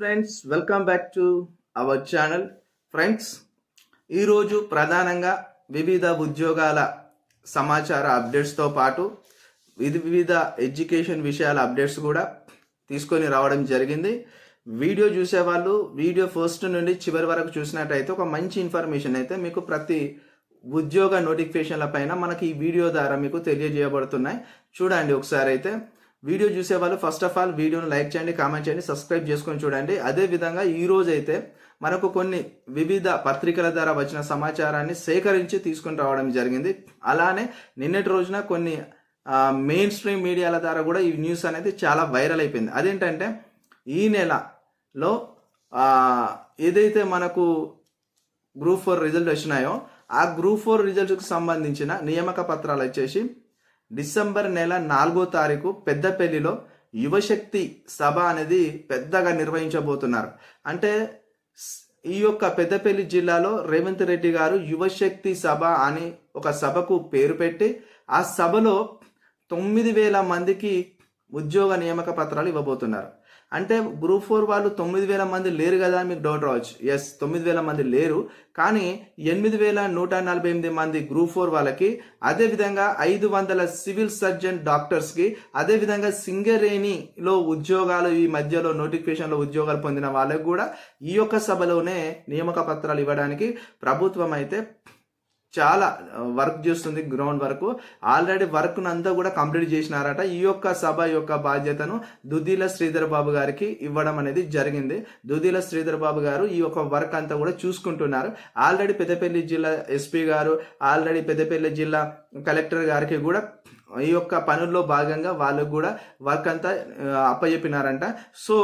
Friends welcome back to our channel. Friends ఈరోజు ప్రధానంగా వివిధ ఉద్యోగాల సమాచార అప్డేట్స్తో పాటు వివిధ ఎడ్యుకేషన్ విషయాల అప్డేట్స్ కూడా తీసుకొని రావడం జరిగింది. వీడియో చూసేవాళ్ళు వీడియో ఫస్ట్ నుండి చివరి వరకు చూసినట్టయితే ఒక మంచి ఇన్ఫర్మేషన్ అయితే మీకు ప్రతి ఉద్యోగ నోటిఫికేషన్ల పైన మనకి ఈ వీడియో ద్వారా మీకు తెలియజేయబడుతున్నాయి. చూడండి ఒకసారి అయితే. వీడియో చూసే వాళ్ళు ఫస్ట్ ఆఫ్ ఆల్ వీడియోను లైక్ చేయండి కామెంట్ చేయండి సబ్స్క్రైబ్ చేసుకొని చూడండి. అదే విధంగా అయితే మనకు కొన్ని వివిధ పత్రికల ద్వారా వచ్చిన సమాచారాన్ని సేకరించి తీసుకొని రావడం జరిగింది. అలానే నిన్నటి రోజున కొన్ని మెయిన్ స్ట్రీమ్ మీడియాల ద్వారా కూడా ఈ న్యూస్ అనేది చాలా వైరల్ అయిపోయింది. అదేంటంటే ఈ నెలలో ఏదైతే మనకు గ్రూప్ ఫోర్ రిజల్ట్ వచ్చినాయో ఆ గ్రూప్ ఫోర్ రిజల్ట్కి సంబంధించిన నియామక పత్రాలు వచ్చేసి డిసెంబర్ నెల నాలుగో తారీఖు పెద్దపల్లిలో యువశక్తి సభ అనేది పెద్దగా నిర్వహించబోతున్నారు. అంటే ఈ యొక్క పెద్దపల్లి జిల్లాలో రేవంత్ రెడ్డి గారు యువశక్తి సభ అని ఒక సభకు పేరు పెట్టి ఆ సభలో తొమ్మిది వేల మందికి ఉద్యోగ నియామక పత్రాలు ఇవ్వబోతున్నారు. అంటే గ్రూప్ ఫోర్ వాళ్ళు తొమ్మిది వేల మంది లేరు కదా మీకు డౌట్ రావచ్చు. ఎస్ తొమ్మిది వేల మంది లేరు. కానీ ఎనిమిది వేల నూట నలభై ఎనిమిది మంది గ్రూప్ ఫోర్ వాళ్ళకి అదేవిధంగా ఐదు వందల సివిల్ సర్జన్ డాక్టర్స్కి అదేవిధంగా సింగరేణిలో ఉద్యోగాలు ఈ మధ్యలో నోటిఫికేషన్లో ఉద్యోగాలు పొందిన వాళ్ళకి కూడా ఈ యొక్క సభలోనే నియామక పత్రాలు ఇవ్వడానికి ప్రభుత్వం అయితే చాలా వర్క్ చేస్తుంది గ్రౌండ్ వరకు. ఆల్రెడీ వర్క్ను అంతా కూడా కంప్లీట్ చేసినారట. ఈ యొక్క సభ యొక్క బాధ్యతను దుద్దిల శ్రీధర్ బాబు గారికి ఇవ్వడం అనేది జరిగింది. దుద్దిల శ్రీధర్ బాబు గారు ఈ యొక్క వర్క్ అంతా కూడా చూసుకుంటున్నారు. ఆల్రెడీ పెద్దపల్లి జిల్లా ఎస్పీ గారు ఆల్రెడీ పెద్దపల్లి జిల్లా కలెక్టర్ గారికి కూడా ఈ యొక్క పనుల్లో భాగంగా వాళ్ళకు కూడా వర్క్ అంతా అప్పచెప్పినారంట సో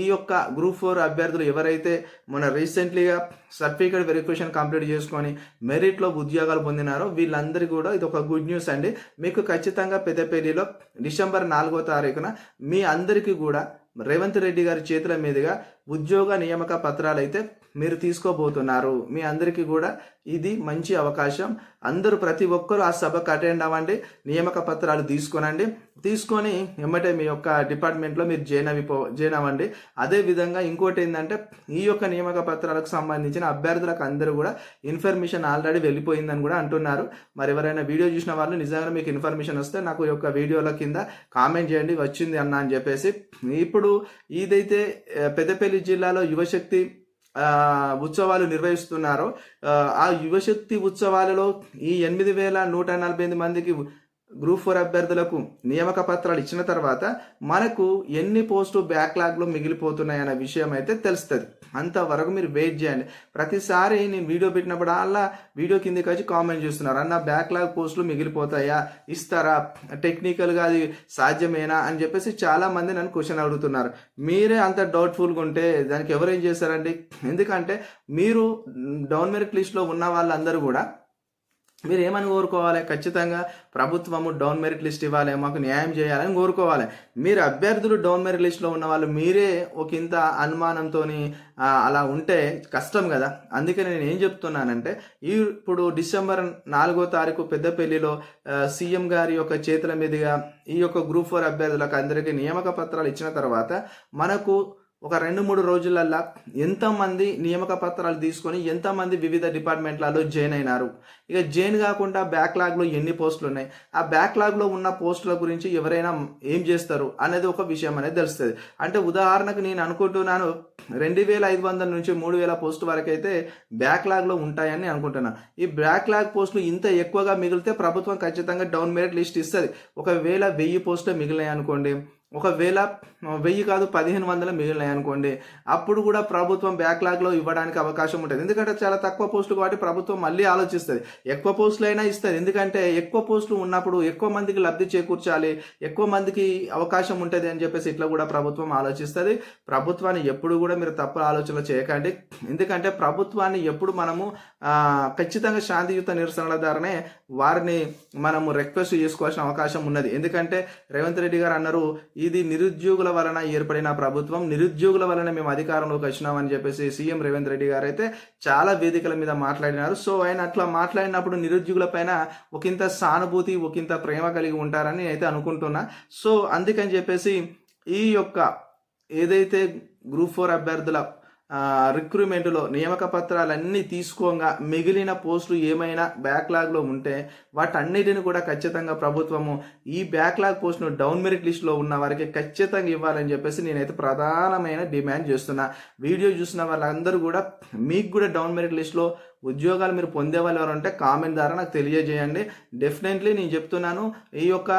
ఈ యొక్క గ్రూప్ ఫోర్ అభ్యర్థులు ఎవరైతే మన రీసెంట్లీగా సర్టిఫికేట్ వెరిఫికేషన్ కంప్లీట్ చేసుకొని మెరిట్లో ఉద్యోగాలు పొందినారో వీళ్ళందరికీ కూడా ఇది ఒక గుడ్ న్యూస్ అండి. మీకు ఖచ్చితంగా పెద్దపల్లిలో డిసెంబర్ నాలుగో తారీఖున మీ అందరికీ కూడా రేవంత్ రెడ్డి గారి చేతుల మీదుగా ఉద్యోగ నియామక పత్రాలు అయితే మీరు తీసుకోబోతున్నారు. మీ అందరికీ కూడా ఇది మంచి అవకాశం. అందరూ ప్రతి ఒక్కరూ ఆ సభకు అటెండ్ అవ్వండి. నియామక పత్రాలు తీసుకోనండి. తీసుకొని ఎమ్మటే మీ యొక్క డిపార్ట్మెంట్లో మీరు జాయిన్ అవిపో జాయిన్ అవ్వండి. అదే విధంగా ఇంకోటి ఏంటంటే ఈ యొక్క నియామక పత్రాలకు సంబంధించిన అభ్యర్థులకు అందరూ కూడా ఇన్ఫర్మేషన్ ఆల్రెడీ వెళ్ళిపోయిందని కూడా అంటున్నారు. మరి ఎవరైనా వీడియో చూసిన వాళ్ళు నిజంగా మీకు ఇన్ఫర్మేషన్ వస్తే నాకు యొక్క వీడియోల కింద కామెంట్ చేయండి. వచ్చింది అన్న అని చెప్పేసి. ఇప్పుడు ఇదైతే పెద్దపల్లి జిల్లాలో యువశక్తి ఉత్సవాలు నిర్వహిస్తున్నారో. ఆ, యువశక్తి ఉత్సవాలలో ఈ ఎనిమిది వేల నూట నలభై ఎనిమిది మందికి గ్రూప్ ఫోర్ అభ్యర్థులకు నియామక పత్రాలు ఇచ్చిన తర్వాత మనకు ఎన్ని పోస్టు బ్యాక్లాగ్లో మిగిలిపోతున్నాయి అనే విషయం అయితే తెలుస్తుంది. అంతవరకు మీరు వెయిట్ చేయండి. ప్రతిసారి నేను వీడియో పెట్టినప్పుడు అలా వీడియో కిందకి వచ్చి కామెంట్ చేస్తున్నారు. అన్న బ్యాక్లాగ్ పోస్టులు మిగిలిపోతాయా? ఇస్తారా? టెక్నికల్గా అది సాధ్యమేనా? అని చెప్పేసి చాలా మంది నన్ను క్వశ్చన్ అడుగుతున్నారు. మీరే అంత డౌట్ఫుల్గా ఉంటే దానికి ఎవరు ఏం చేస్తారండి ఎందుకంటే మీరు డౌన్ మెరిట్ లిస్ట్లో ఉన్న వాళ్ళందరూ కూడా మీరు ఏమని కోరుకోవాలి? ఖచ్చితంగా ప్రభుత్వము డౌన్ మెరిట్ లిస్ట్ ఇవ్వాలి మాకు న్యాయం చేయాలని కోరుకోవాలి. మీరు అభ్యర్థులు డౌన్ మెరిట్ లిస్ట్లో ఉన్న వాళ్ళు మీరే ఒక ఇంత అనుమానంతో అలా ఉంటే కష్టం కదా. అందుకే నేను ఏం చెప్తున్నానంటే ఇప్పుడు డిసెంబర్ నాలుగో తారీఖు పెద్దపల్లిలో సీఎం గారి యొక్క చేతుల మీదుగా ఈ యొక్క గ్రూప్ ఫోర్ అభ్యర్థులకు అందరికీ నియామక పత్రాలు ఇచ్చిన తర్వాత మనకు ఒక రెండు మూడు రోజులల్లా ఎంతమంది నియామక పత్రాలు తీసుకొని ఎంతమంది వివిధ డిపార్ట్మెంట్లలో జాయిన్ అయినారు? ఇక జాయిన్ కాకుండా బ్యాక్లాగ్లో ఎన్ని పోస్టులు ఉన్నాయి? ఆ బ్యాక్లాగ్లో ఉన్న పోస్టుల గురించి ఎవరైనా ఏం చేస్తారు అనేది ఒక విషయం అనేది తెలుస్తుంది. అంటే ఉదాహరణకు నేను అనుకుంటున్నాను రెండు వేల ఐదు వందల నుంచి మూడు వేల పోస్టు వరకు అయితే బ్యాక్లాగ్లో ఉంటాయని అనుకుంటున్నాను ఈ బ్యాక్లాగ్ పోస్టులు ఇంత ఎక్కువగా మిగిలితే ప్రభుత్వం ఖచ్చితంగా డౌన్ మెరిట్ లిస్ట్ ఇస్తుంది. ఒకవేళ వెయ్యి పోస్టులు మిగిలినాయి అనుకోండి ఒకవేళ వెయ్యి కాదు పదిహేను వందలు మిగిలినాయి అనుకోండి అప్పుడు కూడా ప్రభుత్వం బ్యాక్లాగ్లో ఇవ్వడానికి అవకాశం ఉంటుంది. ఎందుకంటే చాలా తక్కువ పోస్టులు కాబట్టి ప్రభుత్వం మళ్ళీ ఆలోచిస్తుంది. ఎక్కువ పోస్టులు అయినా ఇస్తుంది. ఎందుకంటే ఎక్కువ పోస్టులు ఉన్నప్పుడు ఎక్కువ మందికి లబ్ధి చేకూర్చాలి ఎక్కువ మందికి అవకాశం ఉంటుంది అని చెప్పేసి ఇట్లా కూడా ప్రభుత్వం ఆలోచిస్తుంది. ప్రభుత్వాన్ని ఎప్పుడు కూడా మీరు తప్పు ఆలోచన చేయకండి. ఎందుకంటే ప్రభుత్వాన్ని ఎప్పుడు మనము ఖచ్చితంగా శాంతియుత నిరసనల ద్వారానే వారిని మనము రిక్వెస్ట్ చేసుకోవాల్సిన అవకాశం ఉన్నది. ఎందుకంటే రేవంత్ రెడ్డి గారు అన్నారు ఇది నిరుద్యోగుల వలన ఏర్పడిన ప్రభుత్వం. నిరుద్యోగుల వలన మేము అధికారంలోకి వచ్చినామని చెప్పేసి సీఎం రేవంత్ రెడ్డి గారు అయితే చాలా వేదికల మీద మాట్లాడినారు. సో ఆయన అట్లా మాట్లాడినప్పుడు నిరుద్యోగుల పైన ఒకంత సానుభూతి ఒకంత ప్రేమ కలిగి ఉంటారని అయితే అనుకుంటున్నా. సో అందుకని చెప్పేసి ఈ యొక్క ఏదైతే గ్రూప్ ఫోర్ అభ్యర్థుల రిక్రూట్మెంట్లో నియామక పత్రాలన్నీ తీసుకోగా మిగిలిన పోస్టులు ఏమైనా బ్యాక్లాగ్లో ఉంటే వాటన్నిటిని కూడా ఖచ్చితంగా ప్రభుత్వము ఈ బ్యాక్లాగ్ పోస్ట్ను డౌన్ మెరిట్ లిస్ట్లో ఉన్న వారికి ఖచ్చితంగా ఇవ్వాలని చెప్పేసి నేనైతే ప్రధానమైన డిమాండ్ చేస్తున్నా. వీడియో చూసిన వాళ్ళందరూ కూడా మీకు కూడా డౌన్ మెరిట్ లిస్ట్లో ఉద్యోగాలు మీరు పొందే వాళ్ళు ఎవరు ఉంటే కామెంట్ ద్వారా నాకు తెలియజేయండి. డెఫినెట్లీ నేను చెప్తున్నాను ఈ యొక్క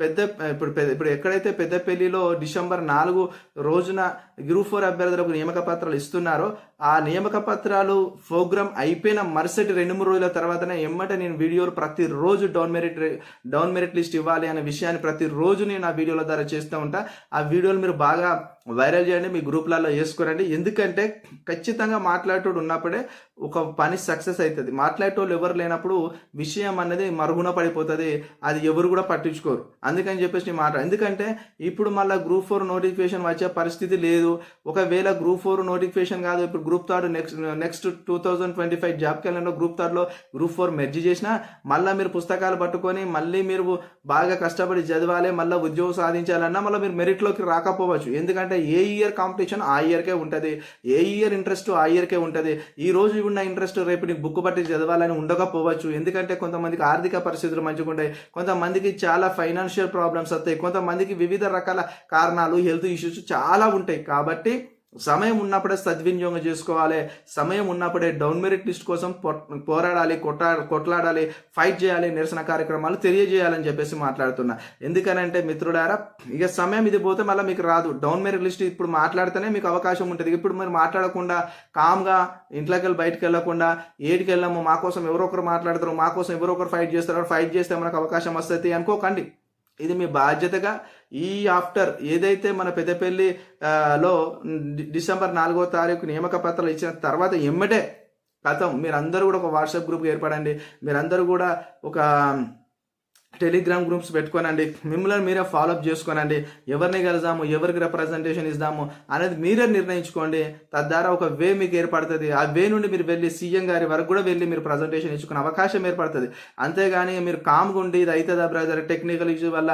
పెద్ద ఇప్పుడు పెద్ద ఇప్పుడు ఎక్కడైతే పెద్దపల్లిలో డిసెంబర్ నాలుగు రోజున గ్రూప్ ఫోర్ అభ్యర్థులకు నియామక పత్రాలు ఇస్తున్నారో ఆ నియామక పత్రాలు ప్రోగ్రామ్ అయిపోయిన మరుసటి రెండు మూడు రోజుల తర్వాతనే ఎమ్మట నేను వీడియోలు ప్రతిరోజు down merit down merit list ఇవ్వాలి అనే విషయాన్ని ప్రతిరోజు నేను ఆ వీడియోల ద్వారా చేస్తూ ఉంటా. ఆ వీడియోలు మీరు బాగా వైరల్ చేయండి మీ గ్రూప్లలో వేసుకోరండి. ఎందుకంటే ఖచ్చితంగా మాట్లాడేటోడు ఉన్నప్పుడే ఒక పని సక్సెస్ అవుతుంది మాట్లాడేటోళ్ళు ఎవరు లేనప్పుడు విషయం అనేది మరుగున పడిపోతుంది. అది ఎవరు కూడా పట్టించుకోరు. అందుకని చెప్పేసి నేను మాట్లాడు ఎందుకంటే ఇప్పుడు మళ్ళీ గ్రూప్ ఫోర్ నోటిఫికేషన్ వచ్చే పరిస్థితి లేదు. ఒకవేళ గ్రూప్ ఫోర్ నోటిఫికేషన్ కాదు ఇప్పుడు group third next next two thousand twenty five job calendar group థర్డ్లో group four merge చేసినా మళ్ళీ మీరు పుస్తకాలు పట్టుకొని మళ్ళీ మీరు బాగా కష్టపడి చదవాలి మళ్ళీ ఉద్యోగం సాధించాలన్నా మళ్ళీ మీరు మెరిట్లోకి రాకపోవచ్చు. ఎందుకంటే ఏ ఇయర్ కాంపిటీషన్ ఆ ఇయర్కే ఉంటుంది. ఏ ఇయర్ ఇంట్రెస్ట్ ఆ ఇయర్కే ఉంటుంది. ఈ రోజు ఉన్న ఇంట్రెస్ట్ రేపు నీకు బుక్ పట్టి చదవాలని ఉండకపోవచ్చు. ఎందుకంటే కొంతమందికి ఆర్థిక పరిస్థితులు మంచిగా ఉంటాయి కొంతమందికి చాలా ఫైనాన్షియల్ ప్రాబ్లమ్స్ వస్తాయి కొంతమందికి వివిధ రకాల కారణాలు హెల్త్ ఇష్యూస్ చాలా ఉంటాయి. కాబట్టి సమయం ఉన్నప్పుడే సద్వినియోగం చేసుకోవాలి. సమయం ఉన్నప్పుడే డౌన్ మెరిట్ లిస్ట్ కోసం పోరాడాలి కొట్టా కొట్లాడాలి ఫైట్ చేయాలి నిరసన కార్యక్రమాలు తెలియజేయాలని చెప్పేసి మాట్లాడుతున్నా. ఎందుకనంటే మిత్రుడారా ఇక సమయం ఇది పోతే మళ్ళీ మీకు రాదు. డౌన్ మెరిట్ లిస్ట్ ఇప్పుడు మాట్లాడితేనే మీకు అవకాశం ఉంటుంది. ఇప్పుడు మీరు మాట్లాడకుండా కామ్గా ఇంట్లోకి వెళ్ళి బయటకు వెళ్ళకుండా ఏడికి వెళ్ళాము మా కోసం ఎవరో ఒకరు మాట్లాడతారు మా కోసం ఎవరో ఒకరు ఫైట్ చేస్తారు ఫైట్ చేస్తే మనకు అవకాశం వస్తుంది అనుకోకండి. ఇది మీ బాధ్యతగా ఈ ఆఫ్టర్ ఏదైతే మన పెద్దపల్లి లో డిసెంబర్ నాలుగో తారీఖు నియామక పత్రాలు ఇచ్చిన తర్వాత ఎమ్మటే గతం మీరందరూ కూడా ఒక వాట్సాప్ గ్రూప్ ఏర్పడండి. మీరందరూ కూడా ఒక టెలిగ్రామ్ గ్రూప్స్ పెట్టుకోనండి మిమ్మల్ని మీరే ఫాలోఅప్ చేసుకోనండి ఎవరిని కలుదాము ఎవరికి రిప్రజెంటేషన్ ఇద్దాము అనేది మీరే నిర్ణయించుకోండి. తద్వారా ఒక వే మీకు ఏర్పడుతుంది. ఆ వే నుండి మీరు వెళ్ళి సీఎం గారి వరకు కూడా వెళ్ళి మీరు ప్రజెంటేషన్ ఇచ్చుకునే అవకాశం ఏర్పడుతుంది. అంతేగాని మీరు కామ్గా ఉండి ఇది అవుతుందా బ్రదర్ టెక్నికల్ ఇష్యూ వల్ల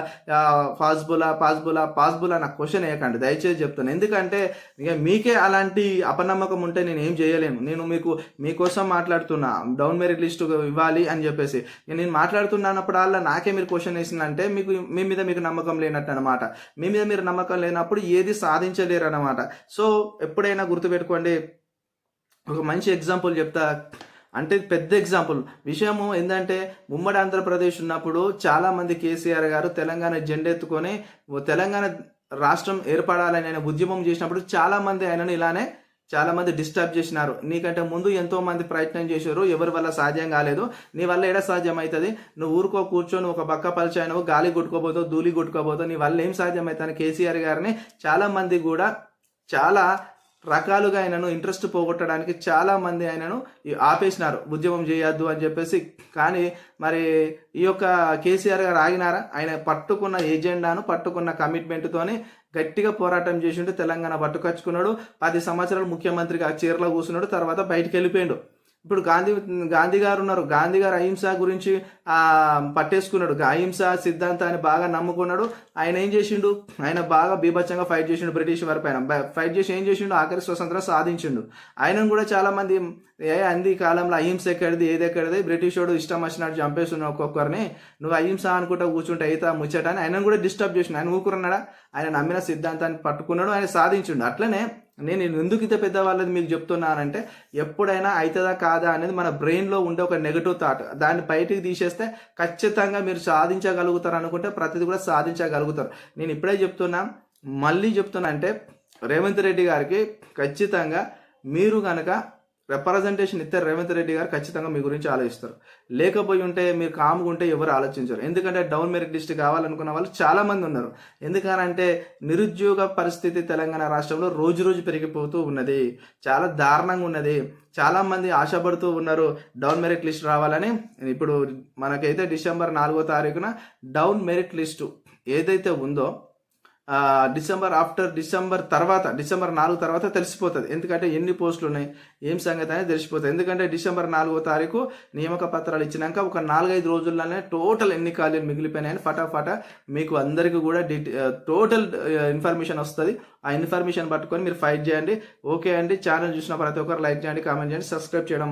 పాసిబులా పాసిబులా పాసిబులా నాకు క్వశ్చన్ వేయకండి. దయచేసి చెప్తాను ఎందుకంటే ఇక మీకే అలాంటి అపనమ్మకం ఉంటే నేను ఏం చేయలేను. నేను మీకు మీకోసం మాట్లాడుతున్నా. డౌన్ మెరిట్ లిస్ట్ ఇవ్వాలి అని చెప్పేసి. ఇక నేను మాట్లాడుతున్నప్పుడల్లా నాకే మీరు క్వశ్చన్ వేసిందంటే మీకు మీ మీద మీకు నమ్మకం లేనట్టు అనమాట మీ మీద మీరు నమ్మకం లేనప్పుడు ఏది సాధించలేరు అనమాట సో ఎప్పుడైనా గుర్తుపెట్టుకోండి ఒక మంచి ఎగ్జాంపుల్ చెప్తా. అంటే పెద్ద ఎగ్జాంపుల్ విషయము ఏంటంటే ఉమ్మడి ఆంధ్రప్రదేశ్ ఉన్నప్పుడు చాలా మంది కేసీఆర్ గారు తెలంగాణ జెండెత్తుకొని ఓ తెలంగాణ రాష్ట్రం ఏర్పడాలని ఆయన ఉద్యమం చేసినప్పుడు చాలా మంది ఆయనను ఇలానే చాలా మంది డిస్టర్బ్ చేసినారు. నీకంటే ముందు ఎంతో మంది ప్రయత్నం చేశారు. ఎవరి వల్ల సాధ్యం కాలేదు. నీ వల్ల ఎడ సాధ్యం అవుతుంది నువ్వు ఊరుకో కూర్చొని ఒక బక్క పలిచాయినవు గాలి కొట్టుకోబోతావు ధూళి కొట్టుకోబోతావు నీ వల్ల ఏం సాధ్యం కేసీఆర్ గారిని చాలా మంది కూడా చాలా రకాలుగా ఆయనను ఇంట్రెస్ట్ పోగొట్టడానికి చాలా మంది ఆయనను ఆపేసినారు. ఉద్యమం చేయొద్దు అని చెప్పేసి. కానీ మరి ఈ యొక్క కేసీఆర్ గారు ఆగినారా? ఆయన పట్టుకున్న ఎజెండాను పట్టుకున్న కమిట్మెంట్తోని గట్టిగా పోరాటం చేసిండు తెలంగాణ పట్టుకొచ్చుకున్నాడు. పది సంవత్సరాలు ముఖ్యమంత్రిగా చీరలో కూర్చున్నాడు తర్వాత బయటికి వెళ్ళిపోయాడు. ఇప్పుడు గాంధీ గాంధీ గారు ఉన్నారు. గాంధీ గారు అహింస గురించి పట్టేసుకున్నాడు. అహింస సిద్ధాంతాన్ని బాగా నమ్ముకున్నాడు. ఆయన ఏం చేసిండు? ఆయన బాగా బీభత్సంగా ఫైట్ చేసిండు బ్రిటిష్ వారి పైన. ఫైట్ చేసి ఏం చేసిండు? ఆఖరి స్వతంత్రం సాధించిండు. ఆయనను కూడా చాలా మంది ఏ అంది కాలంలో అహింస ఎక్కడిది ఏది ఎక్కడిది? బ్రిటిష్ వాడు ఇష్టం వచ్చినట్టు చంపేస్తున్నాడు ఒక్కొక్కరిని. నువ్వు అహింస అనుకుంటా కూర్చుంటే అయితే ముచ్చట అని ఆయనను కూడా డిస్టర్బ్ చేసిండు. ఆయన ఊకురున్నాడా? ఆయన నమ్మిన సిద్ధాంతాన్ని పట్టుకున్నాడు. ఆయన సాధించిండు. అట్లనే నేను ఎందుకు ఇంత పెద్ద వాళ్ళది మీకు చెప్తున్నానంటే ఎప్పుడైనా అవుతుందా కాదా అనేది మన బ్రెయిన్లో ఉండే ఒక నెగటివ్ థాట్ దాన్ని బయటికి తీసేస్తే ఖచ్చితంగా మీరు సాధించగలుగుతారు అనుకుంటే ప్రతిదీ కూడా సాధించగలుగుతారు. నేను ఇప్పుడే చెప్తున్నా మళ్ళీ చెప్తున్నా అంటే రేవంత్ రెడ్డి గారికి ఖచ్చితంగా మీరు కనుక రిప్రజెంటేషన్ ఇస్తే రేవంత్ రెడ్డి గారు ఖచ్చితంగా మీ గురించి ఆలోచిస్తారు. లేకపోయి ఉంటే మీరు కామ్గా ఉంటే ఎవరు ఆలోచించరు. ఎందుకంటే డౌన్ మెరిట్ లిస్ట్ కావాలనుకున్న వాళ్ళు చాలా మంది ఉన్నారు. ఎందుకనంటే నిరుద్యోగ పరిస్థితి తెలంగాణ రాష్ట్రంలో రోజు రోజు పెరిగిపోతూ ఉన్నది. చాలా దారుణంగా ఉన్నది. చాలా మంది ఆశపడుతూ ఉన్నారు డౌన్ మెరిట్ లిస్ట్ రావాలని. ఇప్పుడు మనకైతే డిసెంబర్ నాలుగో తారీఖున డౌన్ మెరిట్ లిస్టు ఏదైతే ఉందో డిసెంబర్ ఆఫ్టర్ డిసెంబర్ తర్వాత డిసెంబర్ నాలుగు తర్వాత తెలిసిపోతుంది. ఎందుకంటే ఎన్ని పోస్టులు ఉన్నాయి ఏం సంగతి అనేది తెలిసిపోతుంది. ఎందుకంటే డిసెంబర్ నాలుగో తారీఖు నియామక పత్రాలు ఇచ్చినాక ఒక నాలుగైదు రోజుల్లోనే టోటల్ ఎన్ని ఖాళీలు మిగిలిపోయినాయని ఫటాఫట మీకు అందరికీ కూడా డీటె టోటల్ ఇన్ఫర్మేషన్ వస్తుంది. ఆ ఇన్ఫర్మేషన్ పట్టుకొని మీరు ఫైట్ చేయండి. ఓకే అండి. ఛానల్ చూసిన ప్రతి ఒక్కరు లైక్ చేయండి కామెంట్ చేయండి సబ్స్క్రైబ్ చేయడం